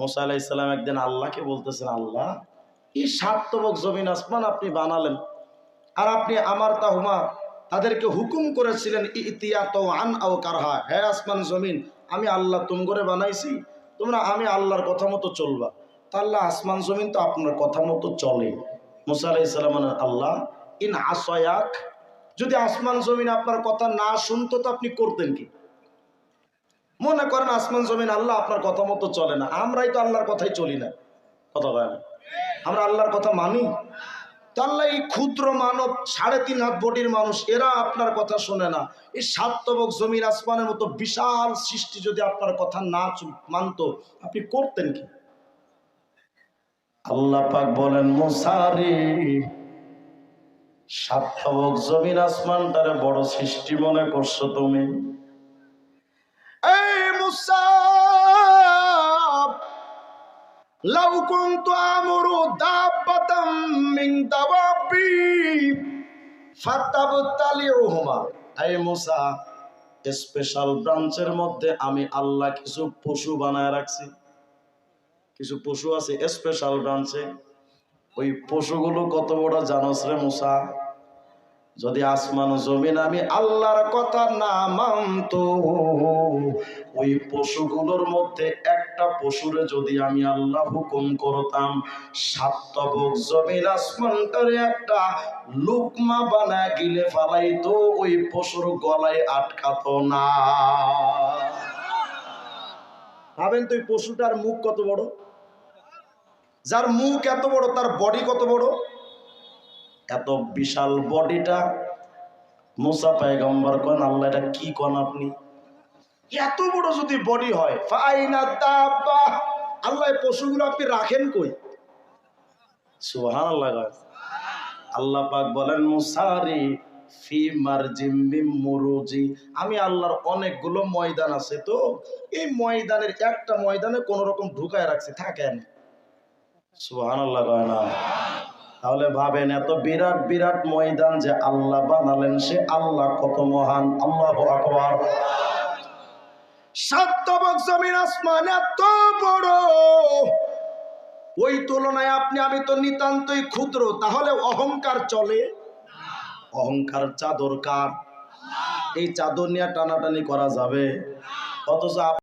মোসা আলাহ ইসলাম একদিন আল্লাহকে বলতেছেন, আল্লাহ এই সার্থবক জমিন আসমান আপনি বানালেন? আর আপনি আমার তাহুমা তাদেরকে হুকুম করেছিলেন ইতিয়া তো আন আও কারহা। হে আসমান জমিন, আমি আল্লাহ তুম করে বানাইছি, তোমরা আমি আল্লাহর কথা মতো চলবা। তা আল্লাহ, আসমান জমিন তো আপনার কথা মতো চলে। মুসা আলাহ ইসলাম আল্লাহ, ইন আসয়াক, যদি আসমান জমিন আপনার কথা না শুনতো তো আপনি করতেন কি? মনে করেন আসমান জমিন আল্লাহ আপনার কথা মতো চলে না। আমরাই তো আল্লাহর কথাই চলি না। কথা কয় না? আমরা আল্লাহর কথা মানি? আল্লাহ এই ক্ষুদ্র মানব সাড়ে তিন হাত বডির মানুষ, এরা আপনার কথা শোনে না। এই সাতবক জমির আসমানের মতো বিশাল সৃষ্টি যদি আপনার কথা না মানতো, আপনি করতেন কি? আল্লাহ পাক বলেন মুসারি সাতবক জমির আসমানটারে বড় সৃষ্টি মনে করছ তুমি? মুসা লাউ কুনতু আমরু দাব্বাতাম মিন দাওয়াবি ফাতাবতালিউহুমা এই মুসা স্পেশাল ব্রাঞ্চের মধ্যে আমি আল্লাহ কিছু পশু বানায় রাখছি। কিছু পশু আছে স্পেশাল ব্রাঞ্চে ওই পশুগুলো কত বড় জানোস রে মুসা? যদি আসমান জমিন আমি আল্লাহর কথা না মানতো, ওই পশুগুলোর মধ্যে একটা পশুরে যদি আমি আল্লাহ হুকুম করতাম সাতবক জমিন আসমানটারে একটা লুকমা বানায় গিলে ফালাইতো, ওই পশুর গলায় আটকাতো না। ভাবেন তো ওই পশুটার মুখ কত বড়? যার মুখ এত বড়, তার বডি কত বড়? এত বিশাল বডিটা। মুসা পায়গম্বর কন আল্লাহ এটা কি কন আপনি? এত বড় যদি বডি হয় আল্লাহ পশুগুলো আপনি রাখেন কই? সুবহান আল্লাহ আল্লাহ পাক বলেন, মুসারি ফি মারজিম মিম মুরুজি। আমি আল্লাহর অনেকগুলো ময়দান আছে তো, এই ময়দানের একটা ময়দানে কোন রকম ঢুকায় রাখছি থাকেন সুবহান আল্লাহ তাহলে ভাবেন এত বিরাট বিরাট ময়দান যে আল্লাহ বানালেন সে আল্লাহ কত মহান, আল্লাহ আকবার। এত বড়। ওই তুলনায় আপনি, আমি তো নিতান্তই ক্ষুদ্র, তাহলে অহংকার চলে? অহংকার চাদর কার? এই চাদর নিয়ে টানাটানি করা যাবে? অথচ